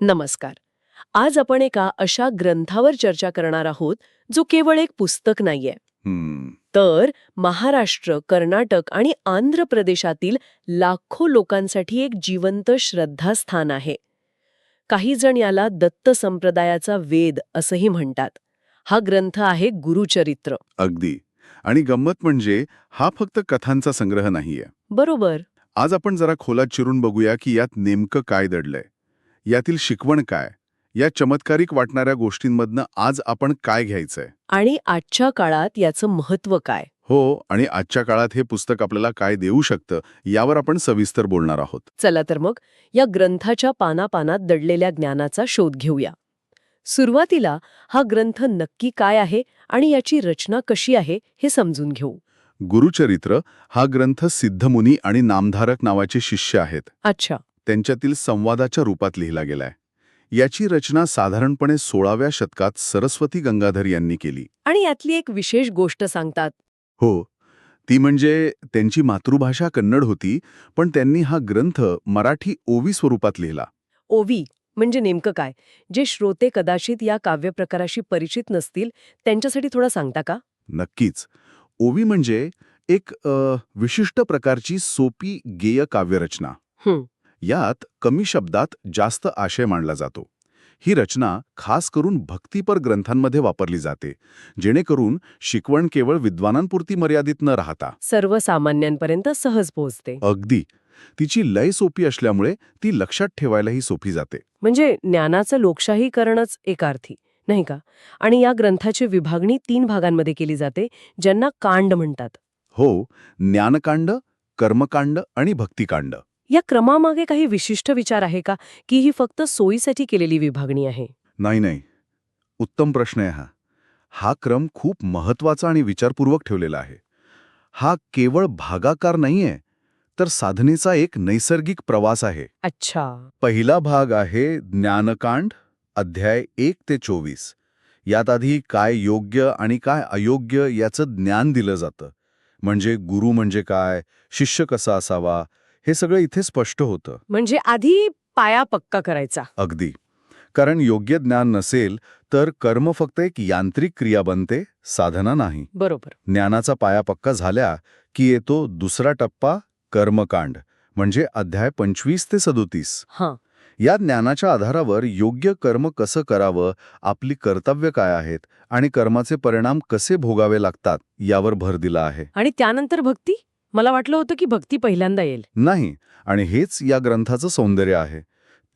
नमस्कार. आज आपण एका अशा ग्रंथावर चर्चा करणार आहोत जो केवळ एक पुस्तक नाहीये. तर महाराष्ट्र कर्नाटक आणि आंध्र प्रदेशातील लाखो लोकांसाठी एक जिवंत श्रद्धास्थान आहे. काही जण याला दत्त संप्रदायाचा वेद असंही म्हणतात. हा ग्रंथ आहे गुरुचरित्र. अगदी. आणि गंमत म्हणजे हा फक्त कथांचा संग्रह नाहीये. बरोबर. आज आपण जरा खोलात चिरून बघूया की यात नेमकं काय दडलंय. यातील शिकवण काय? या चमत्कारिक वाटणाऱ्या गोष्टींमधनं आज आपण काय घ्यायचंय? आणि आजच्या काळात याचं महत्त्व काय? हो आणि आजच्या काळात हे पुस्तक आपल्याला काय देऊ शकतं यावर आपण सविस्तर बोलणार आहोत. चला तर मग या ग्रंथाच्या पानापानात दडलेल्या ज्ञानाचा शोध घेऊया. सुरुवातीला हा ग्रंथ नक्की काय आहे आणि याची रचना कशी आहे हे समजून घेऊ. गुरुचरित्र हा ग्रंथ सिद्धमुनी आणि नामधारक नावाचे शिष्य आहेत. अच्छा. त्यांच्यातील संवादाच्या रूपात लिहिला गेलाय. याची रचना साधारणपणे सोळाव्या शतकात सरस्वती गंगाधर यांनी केली. आणि यातली एक विशेष गोष्ट सांगतात. हो ती म्हणजे त्यांची मातृभाषा कन्नड होती पण त्यांनी हा ग्रंथ मराठी ओवी स्वरूपात लिहिला. ओवी म्हणजे नेमकं काय? जे श्रोते कदाचित या काव्यप्रकाराशी परिचित नसतील त्यांच्यासाठी थोडं सांगता का? नक्कीच. ओवी म्हणजे एक अ, विशिष्ट प्रकारची सोपी गेय काव्यरचना. हं. यात कमी शब्दात जास्त आशय मांडला जातो. ही रचना खास करून भक्तीपर ग्रंथांमध्ये वापरली जाते जेणेकरून शिकवण केवळ विद्वानांपुरती मर्यादित न राहता. सर्वसामान्यांपर्यंत सहज पोहोचते. अगदी. तिची लय सोपी असल्यामुळे ती लक्षात ठेवायलाही सोपी जाते. म्हणजे ज्ञानाचं लोकशाहीकरणच एक अर्थी नाही का? आणि या ग्रंथाची विभागणी तीन भागांमध्ये केली जाते ज्यांना कांड म्हणतात. हो ज्ञानकांड कर्मकांड आणि भक्तिकांड. या क्रमामागे काही विशिष्ट विचार आहे का? की ही फक्त सोयीसाठी केलेली विभागणी आहे? नाही नाही. उत्तम प्रश्न आहे हा. हा क्रम खूप महत्त्वाचा आणि विचारपूर्वक ठेवलेला आहे. हा केवळ भागाकार नाहीये तर साधनेचा एक नैसर्गिक प्रवास आहे. अच्छा. पहिला भाग आहे ज्ञानकांड अध्याय एक ते चोवीस. यात आधी काय योग्य आणि काय अयोग्य याचं ज्ञान दिलं जातं. म्हणजे गुरु म्हणजे काय शिष्य कसा असावा हे सगळं इथे स्पष्ट होतं. म्हणजे आधी पाया पक्का करायचा. अगदी. कारण योग्य ज्ञान नसेल तर कर्म फक्त एक यांत्रिक क्रिया बनते साधना नाही. बरोबर. ज्ञानाचा पाया पक्का झाल्या की येतो दुसरा टप्पा कर्मकांड म्हणजे अध्याय पंचवीस ते सदोतीस. हां. या ज्ञानाच्या आधारावर योग्य कर्म कसं करावं आपली कर्तव्य काय आहेत आणि कर्माचे परिणाम कसे भोगावे लागतात यावर भर दिला आहे. आणि त्यानंतर भक्ती? मला वाटलं होतं की भक्ती पहिल्यांदा येईल. नाही आणि हेच या ग्रंथाचं सौंदर्य आहे.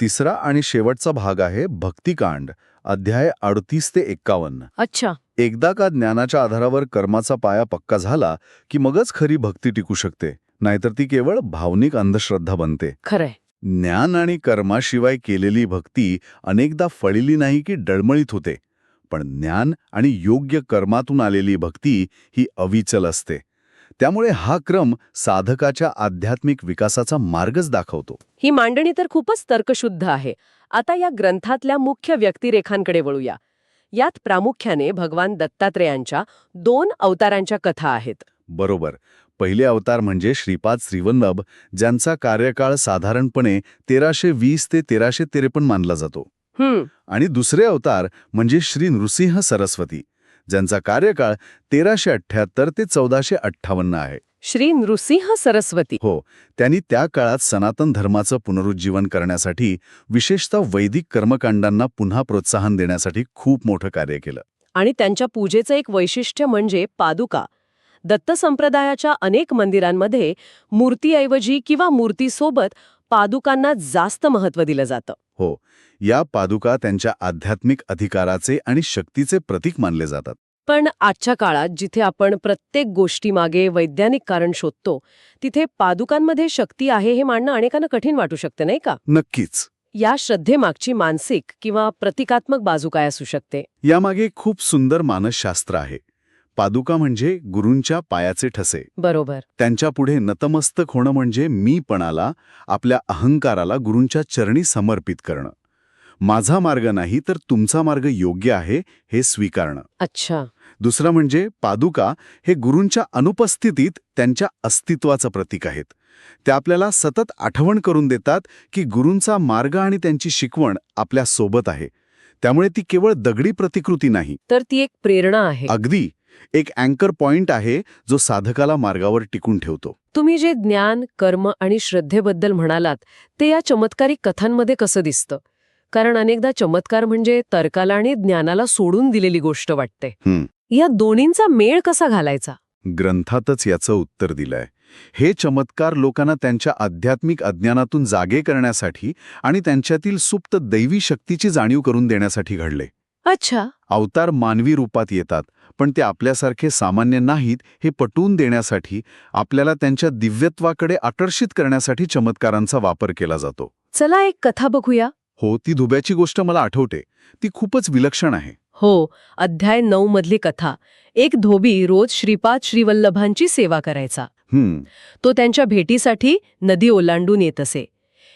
तिसरा आणि शेवटचा भाग आहे भक्तिकांड अध्याय अडतीस ते एक्कावन्न. अच्छा. एकदा का ज्ञानाच्या आधारावर कर्माचा पाया पक्का झाला की मगच खरी भक्ती टिकू शकते? नाहीतर ती केवळ भावनिक अंधश्रद्धा बनते. खरंय. ज्ञान आणि कर्माशिवाय केलेली भक्ती अनेकदा फळिली नाही की डळमळीत होते. पण ज्ञान आणि योग्य कर्मातून आलेली भक्ती ही अविचल असते. त्यामुळे हा क्रम साधकाच्या आध्यात्मिक विकासाचा मार्गच दाखवतो. ही मांडणी तर खूपच तर्कशुद्ध आहे. आता या ग्रंथातल्या मुख्य व्यक्तिरेखांकडे वळूया. यात प्रामुख्याने भगवान दत्तात्रेयांच्या दोन अवतारांच्या कथा आहेत. बरोबर. पहिले अवतार म्हणजे श्रीपाद श्रीवल्लभ ज्यांचा कार्यकाळ साधारणपणे तेराशे वीस ते तेराशे त्रेपन्न मानला जातो. आणि दुसरे अवतार म्हणजे श्री नृसिंह सरस्वती. ज्यांचा कार्यकाळ तेराशे अठ्ठ्याहत्तर ते चौदाशे अठ्ठावन्न आहे. श्री नृसिंह सरस्वती. हो त्यांनी त्या काळात सनातन धर्माचं पुनरुज्जीवन करण्यासाठी विशेषतः वैदिक कर्मकांडांना पुन्हा प्रोत्साहन देण्यासाठी खूप मोठं कार्य केलं. आणि त्यांच्या पूजेचं एक वैशिष्ट्य म्हणजे पादुका. दत्त संप्रदायाच्या अनेक मंदिरांमध्ये मूर्तीऐवजी किंवा मूर्तीसोबत पादुकांना जास्त महत्त्व दिलं जातं. हो या पादुका त्यांच्या आध्यात्मिक अधिकाराचे आणि शक्तीचे प्रतीक मानले जातात. पण आजच्या काळात जिथे आपण प्रत्येक गोष्टीमागे वैज्ञानिक कारण शोधतो तिथे पादुकांमध्ये शक्ती आहे हे मांडणं अनेकांना कठीण वाटू शकते नाही का? नक्कीच. या श्रद्धेमागची मानसिक किंवा प्रतिकात्मक बाजू काय असू शकते? यामागे खूप सुंदर मानसशास्त्र आहे. पादुका म्हणजे गुरूंच्या पायाचे ठसे. बरोबर. त्यांच्या पुढे नतमस्तक होणं म्हणजे मीपणाला आपल्या अहंकाराला गुरूंच्या चरणी समर्पित करणं. माझा मार्ग नाही तर तुमचा मार्ग योग्य आहे हे स्वीकारणं. अच्छा. दुसरं म्हणजे पादुका हे गुरूंच्या अनुपस्थितीत त्यांच्या अस्तित्वाचं प्रतीक आहेत. त्या आपल्याला सतत आठवण करून देतात की गुरूंचा मार्ग आणि त्यांची शिकवण आपल्यासोबत आहे. त्यामुळे ती केवळ दगडी प्रतिकृती नाही. तर ती एक प्रेरणा आहे. अगदी. एक अँकर पॉइंट आहे जो साधकाला मार्गावर टिकून ठेवतो. तुम्ही जे ज्ञान कर्म आणि श्रद्धेबद्दल म्हणालात ते या चमत्कारिक कथांमध्ये कसं दिसतं? कारण अनेकदा चमत्कार म्हणजे तर्काला आणि ज्ञानाला सोडून दिलेली गोष्ट वाटते. या दोन्हींचा मेळ कसा घालायचा? ग्रंथातच याचं उत्तर दिलंय. हे चमत्कार लोकांना त्यांच्या आध्यात्मिक अज्ञानातून जागे करण्यासाठी आणि त्यांच्यातील सुप्त दैवी शक्तीची जाणीव करून देण्यासाठी घडले. अच्छा. अवतार मानवी रूपात येतात. पण ते आपल्यासारखे सामान्य नाहीत हे पटवून देण्यासाठी आपल्याला त्यांच्या दिव्यत्वाकडे आकर्षित करण्यासाठी चमत्कारांचा वापर केला जातो. चला एक कथा बघूया. हो ती धुब्याची गोष्ट मला आठवते. ती खूपच विलक्षण आहे. हो अध्याय नऊ मधली कथा. एक धोबी रोज श्रीपाद श्रीवल्लभांची सेवा करायचा. हम्म. तो त्यांच्या भेटीसाठी नदी ओलांडून येत असे.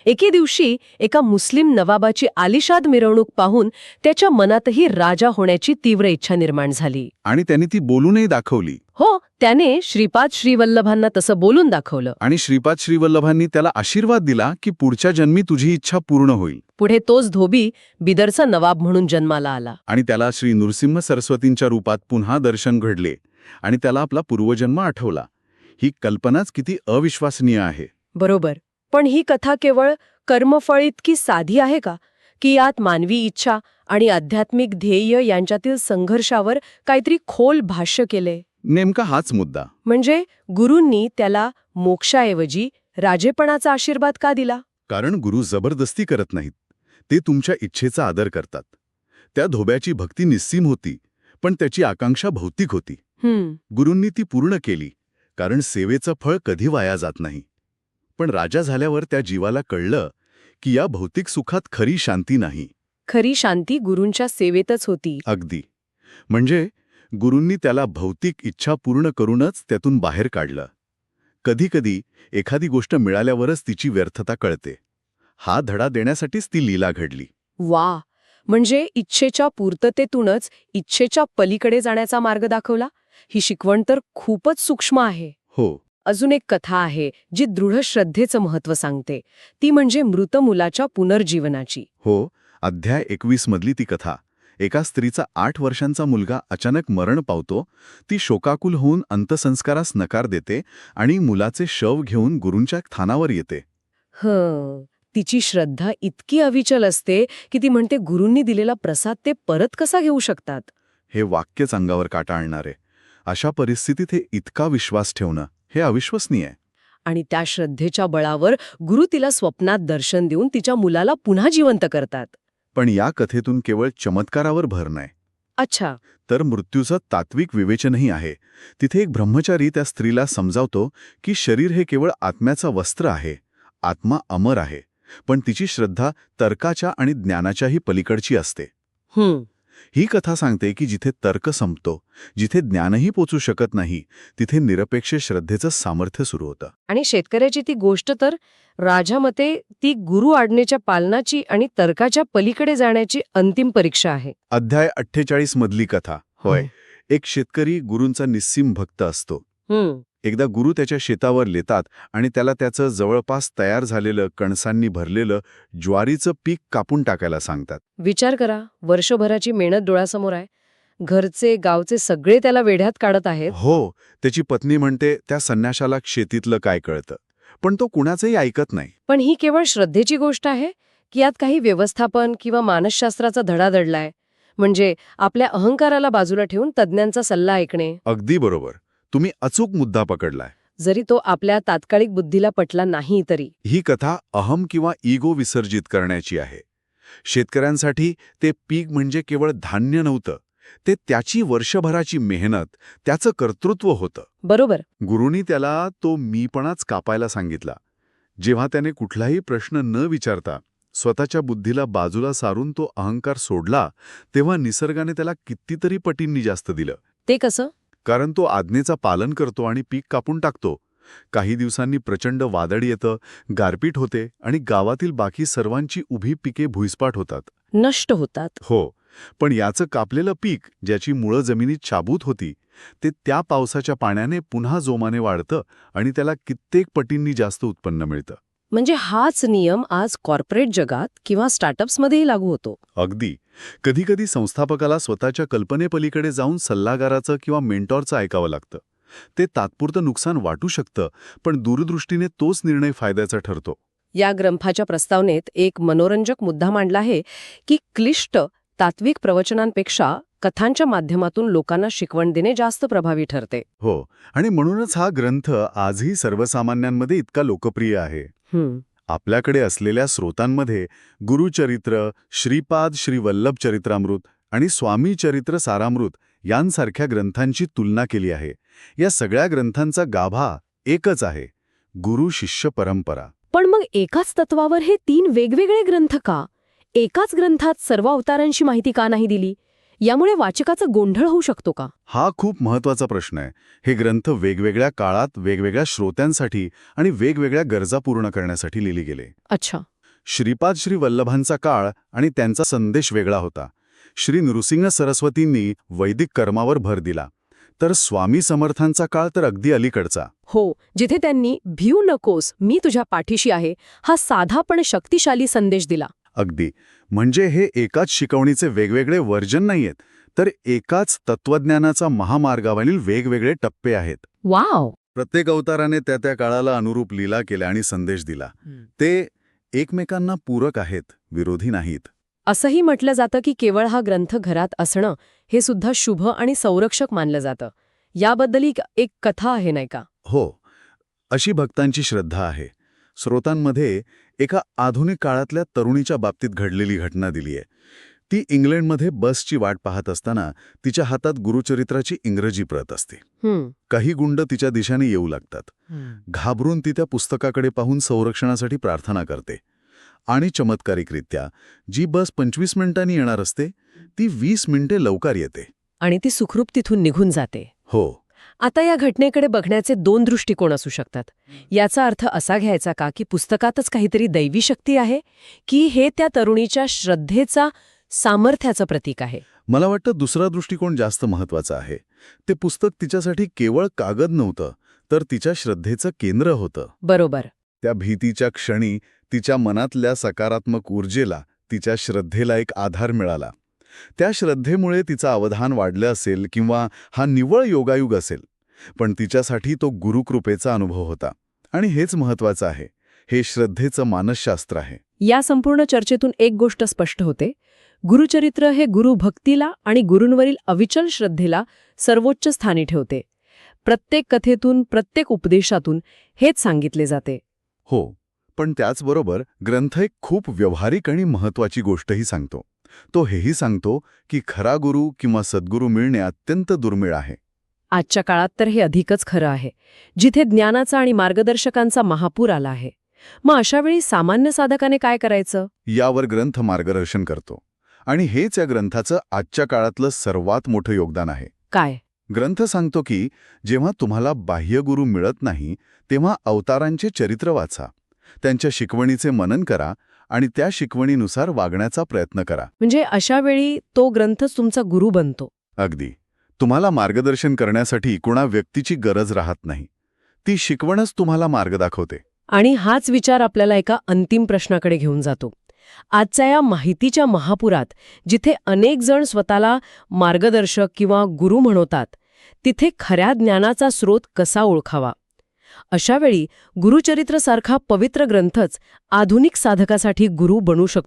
एके दिवशी एका मुस्लिम नवाबाची आलिशाद मिरवणूक पाहून त्याच्या मनातही राजा होण्याची तीव्र इच्छा निर्माण झाली. आणि त्यांनी ती बोलूनही दाखवली. हो त्याने श्रीपाद श्रीवल्लभांना तसं बोलून दाखवलं. आणि श्रीपाद श्रीवल्लभांनी त्याला आशीर्वाद दिला की पुढच्या जन्मी तुझी इच्छा पूर्ण होईल. पुढे तोच धोबी बिदरचा नवाब म्हणून जन्माला आला. आणि त्याला श्री नृसिंह सरस्वतींच्या रूपात पुन्हा दर्शन घडले आणि त्याला आपला पूर्वजन्म आठवला. ही कल्पनाच किती अविश्वसनीय आहे. बरोबर. पण ही कथा केवळ कर्मफळ इतकी साधी आहे का? की यात मानवी इच्छा आणि आध्यात्मिक ध्येय यांच्यातील संघर्षावर काहीतरी खोल भाष्य केले. नेमका हाच मुद्दा. म्हणजे गुरूंनी त्याला मोक्षाऐवजी राजेपणाचा आशीर्वाद का दिला? कारण गुरु जबरदस्ती करत नाहीत. ते तुमच्या इच्छेचा आदर करतात. त्या धोब्याची भक्ती निस्सीम होती पण त्याची आकांक्षा भौतिक होती. गुरूंनी ती पूर्ण केली कारण सेवेचं फळ कधी वाया जात नाही. पण राजा झाल्यावर त्या जीवाला कळलं की या भौतिक सुखात खरी शांती नाही. खरी शांती गुरूंच्या सेवेतच होती. अगदी. म्हणजे गुरूंनी त्याला भौतिक इच्छा पूर्ण करूनच त्यातून बाहेर काढलं. कधीकधी एखादी गोष्ट मिळाल्यावरच तिची व्यर्थता कळते. हा धडा देण्यासाठीच ती लीला घडली. वा! म्हणजे इच्छेच्या पूर्ततेतूनच इच्छेच्या पलीकडे जाण्याचा मार्ग दाखवला? ही शिकवण तर खूपच सूक्ष्म आहे. हो. अजून एक कथा आहे जी दृढ श्रद्धेचं महत्त्व सांगते. ती म्हणजे मृत मुलाच्या पुनर्जीवनाची. हो अध्याय एकवीस मधली ती कथा. एका स्त्रीचा आठ वर्षांचा मुलगा अचानक मरण पावतो ती शोकाकुल होऊन अंत्यसंस्कारास नकार देते आणि मुलाचे शव घेऊन गुरूंच्या थानावर येते. हं तिची श्रद्धा इतकी अविचल असते की ती म्हणते गुरूंनी दिलेला प्रसाद ते परत कसा घेऊ शकतात? हे वाक्यच अंगावर काटा आणणारे. अशा परिस्थितीत हे इतका विश्वास ठेवणं. हे अविश्वसनीय आणि त्या श्रद्धेच्या बळावर गुरु तिला स्वप्नात दर्शन देऊन तिच्या मुलाला पुन्हा जिवंत करतात. पण या कथेतून केवळ चमत्कारावर भर नाही. अच्छा. तर मृत्यूचं तात्विक विवेचनही आहे. तिथे एक ब्रह्मचारी त्या स्त्रीला समजावतो की शरीर हे केवळ आत्म्याचं वस्त्र आहे. आत्मा अमर आहे. पण तिची श्रद्धा तर्काच्या आणि ज्ञानाच्याही पलीकडची असते. हं ही कथा सांगते की जिथे तर्क संपतो जिथे ज्ञानही पोचू शकत नाही तिथे निरपेक्ष श्रद्धेचं सामर्थ्य सुरू होतं. आणि शेतकऱ्याची ती गोष्ट तर राजामते ती गुरु आज्ञेच्या पालनाची आणि तर्काच्या पलीकडे जाण्याची अंतिम परीक्षा आहे. अध्याय अठ्ठेचाळीस मधली कथा होय. एक शेतकरी गुरूंचा निस्सीम भक्त असतो. एकदा गुरु त्याच्या शेतावर लेतात आणि त्याला त्याचं जवळपास तयार झालेलं कणसांनी भरलेलं ज्वारीचं पीक कापून टाकायला सांगतात. विचार करा वर्षभराची मेहनत डोळ्यासमोर आहे. घरचे गावचे सगळे त्याला वेढ्यात काढत आहेत. हो त्याची पत्नी म्हणते त्या संन्याशाला शेतीतलं काय कळतं. पण तो कुणाचंही ऐकत नाही. पण ही केवळ श्रद्धेची गोष्ट आहे? की यात काही व्यवस्थापन किंवा मानसशास्त्राचा धडा दडलाय म्हणजे आपल्या अहंकाराला बाजूला ठेवून तज्ज्ञांचा सल्ला ऐकणे? अगदी बरोबर. तुम्ही अचूक मुद्दा पकडलाय. जरी तो आपल्या तात्कालिक बुद्धीला पटला नाही तरी. ही कथा अहम किंवा इगो विसर्जित करण्याची आहे. शेतकऱ्यांसाठी ते पीक म्हणजे केवळ धान्य नव्हतं ते त्याची वर्षभराची मेहनत त्याचं कर्तृत्व होतं. बरोबर. गुरुनी त्याला तो मीपणाच कापायला सांगितला. जेव्हा त्याने कुठलाही प्रश्न न विचारता स्वतःच्या बुद्धीला बाजूला सारून तो अहंकार सोडला तेव्हा निसर्गाने त्याला कितीतरी पटींनी जास्त दिलं. ते कसं? कारण तो आज्ञेचा पालन करतो आणि पीक कापून टाकतो. काही दिवसांनी प्रचंड वादळ येतं गारपीट होते आणि गावातील बाकी सर्वांची उभी पिके भुईसपाट होतात. नष्ट होतात. हो पण याचं कापलेलं पीक ज्याची मुळं जमिनीत शाबूत होती ते त्या पावसाच्या पाण्याने पुन्हा जोमाने वाढतं आणि त्याला कित्येक पटींनी जास्त उत्पन्न मिळतं. म्हणजे हाच नियम आज कॉर्पोरेट जगात किंवा स्टार्टअप्समध्येही लागू होतो. अगदी. कधीकधी संस्थापकाला स्वतःच्या कल्पनेपलीकडे जाऊन सल्लागाराचं किंवा मेंटॉरचं ऐकावं लागतं. ते तात्पुरतं नुकसान वाटू शकतं पण दूरदृष्टीने तोच निर्णय फायद्याचा ठरतो. या ग्रंथाच्या प्रस्तावनेत एक मनोरंजक मुद्दा मांडला आहे की क्लिष्ट तात्विक प्रवचनांपेक्षा कथांच्या माध्यमातून लोकांना शिकवण देणे जास्त प्रभावी ठरते. हो आणि म्हणूनच हा ग्रंथ आजही सर्वसामान्यांमध्ये इतका लोकप्रिय आहे. आपल्याकडे असलेल्या स्रोतांमध्ये गुरुचरित्र श्रीपाद श्री वल्लभ चरित्रामृत आणि स्वामी चरित्र सारामृत यांसारख्या ग्रंथांची तुलना केली आहे. या सगळ्या ग्रंथांचा गाभा एकच आहे गुरु शिष्य परंपरा. पण मग एकाच तत्वावर हे तीन वेगवेगळे ग्रंथ का? एकाच ग्रंथात सर्व अवतारांची माहिती का नाही दिली? यामुळे वाचकाचा गोंधळ होऊ शकतो का? हा खूप महत्त्वाचा प्रश्न आहे. हे ग्रंथ वेगवेगळ्या काळात वेगवेगळ्या श्रोत्यांसाठी आणि वेगवेगळ्या गरजा पूर्ण करण्यासाठी लिहिले गेले. अच्छा. श्रीपाद श्री वल्लभांचा काळ आणि त्यांचा संदेश वेगळा होता. श्री नृसिंह सरस्वतींनी वैदिक कर्मावर भर दिला. तर स्वामी समर्थांचा काळ तर अगदी अलीकडचा. हो जिथे त्यांनी भिऊ नकोस मी तुझ्या पाठीशी आहे हा साधा पण शक्तिशाली संदेश दिला. अगदी. म्हणजे हे एकाच शिकवणीचे वेगवेगळे वर्जन नाहीयेत तर एकाच तत्वज्ञानाचा महामार्गावरील वेगवेगळे टप्पे आहेत. वाव! प्रत्येक अवताराने त्या त्या काळाला अनुरूप लीला केल्या आणि संदेश दिला. ते एकमेकांना पूरक आहेत विरोधी नाहीत. असंही म्हटलं जातं की केवळ हा ग्रंथ घरात असणं हे सुद्धा शुभ आणि संरक्षक मानलं जातं. याबद्दल एक- एक कथा आहे नाही का? हो. अशी भक्तांची श्रद्धा आहे. स्रोतांमध्ये एका आधुनिक काळातल्या तरुणीच्या बाबतीत घडलेली घटना दिली आहे. ती इंग्लंडमध्ये बसची वाट पाहत असताना तिच्या हातात गुरुचरित्राची इंग्रजी प्रत असते. काही गुंड तिच्या दिशेने येऊ लागतात. घाबरून ती त्या पुस्तकाकडे पाहून संरक्षणासाठी प्रार्थना करते. आणि चमत्कारिकरित्या जी बस पंचवीस मिनिटांनी येणार असते ती वीस मिनिटे लवकर येते. आणि ती सुखरूप तिथून निघून जाते. हो. आता या घटनेकडे बघण्याचे दोन दृष्टिकोन असू शकतात. याचा अर्थ असा घ्यायचा का की पुस्तकातच काहीतरी दैवी शक्ती आहे की हे त्या तरुणीच्या श्रद्धेचा सामर्थ्याचं प्रतीक आहे? मला वाटतं दुसरा दृष्टिकोन जास्त महत्त्वाचा आहे. ते पुस्तक तिच्यासाठी केवळ कागद नव्हतं तर तिच्या श्रद्धेचं केंद्र होतं. बरोबर. त्या भीतीच्या क्षणी तिच्या मनातल्या सकारात्मक ऊर्जेला तिच्या श्रद्धेला एक आधार मिळाला. त्या श्रद्धेमुळे तिचं अवधान वाढलं असेल किंवा हा निव्वळ योगायुग असेल. पण तिच्यासाठी तो गुरुकृपेचा अनुभव होता. आणि हेच महत्वाचं आहे. हे श्रद्धेचं मानसशास्त्र आहे. या संपूर्ण चर्चेतून एक गोष्ट स्पष्ट होते. गुरुचरित्र हे गुरुभक्तीला आणि गुरूंवरील अविचल श्रद्धेला सर्वोच्च स्थानी ठेवते. प्रत्येक कथेतून प्रत्येक उपदेशातून हेच सांगितले जाते. हो पण त्याचबरोबर ग्रंथ एक खूप व्यावहारिक आणि महत्वाची गोष्टही सांगतो. तो हेही सांगतो की खरा गुरु किंवा सद्गुरू मिळणे अत्यंत दुर्मिळ आहे. आजच्या काळात तर हे अधिकच खरं आहे. जिथे ज्ञानाचा आणि मार्गदर्शकांचा महापूर आला आहे. मग अशावेळी सामान्य साधकाने काय करायचं? यावर ग्रंथ मार्गदर्शन करतो. आणि हेच या ग्रंथाचं आजच्या काळातलं सर्वात मोठं योगदान आहे. काय? ग्रंथ सांगतो की जेव्हा तुम्हाला बाह्यगुरू मिळत नाही तेव्हा अवतारांचे चरित्र वाचा. त्यांच्या शिकवणीचे मनन करा आणि त्या शिकवणीनुसार वागण्याचा प्रयत्न करा. म्हणजे अशावेळी तो ग्रंथच तुमचा गुरु बनतो. अगदी. तुम्हाला मार्गदर्शन करण्यासाठी कुणा व्यक्तीची गरज राहत नाही. ती शिकवणच तुम्हाला मार्ग दाखवते. आणि हाच विचार आपल्याला एका अंतिम प्रश्नाकडे घेऊन जातो. आजच्या या माहितीच्या महापुरात जिथे अनेक जण स्वतःला मार्गदर्शक किंवा गुरु म्हणवतात तिथे खऱ्या ज्ञानाचा स्रोत कसा ओळखावा? अशावेळी गुरुचरित्रसारखा पवित्र ग्रंथच आधुनिक साधकासाठी गुरु बनू शकतो.